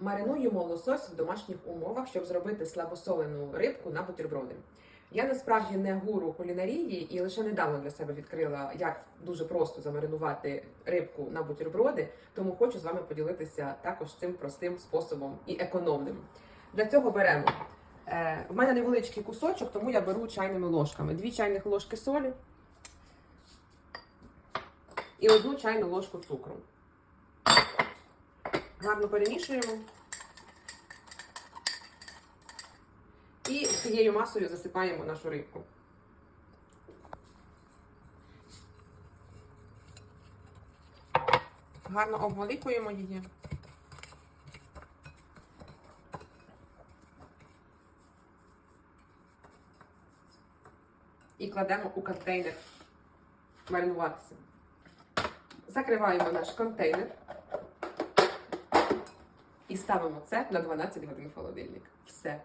Маринуємо лосось в домашніх умовах, щоб зробити слабосолену рибку на бутерброди. Я насправді не гуру кулінарії і лише недавно для себе відкрила, як дуже просто замаринувати рибку на бутерброди, тому хочу з вами поділитися також цим простим способом і економним. Для цього беремо. Е, в мене невеличкий кусочок, тому я беру чайними ложками. Дві чайних ложки солі і одну чайну ложку цукру. Гарно перемішуємо. І цією масою засипаємо нашу рибку. Гарно обвалікуємо її. І кладемо у контейнер маринуватися. Закриваємо наш контейнер і ставимо це на 12 годин в холодильник. Все.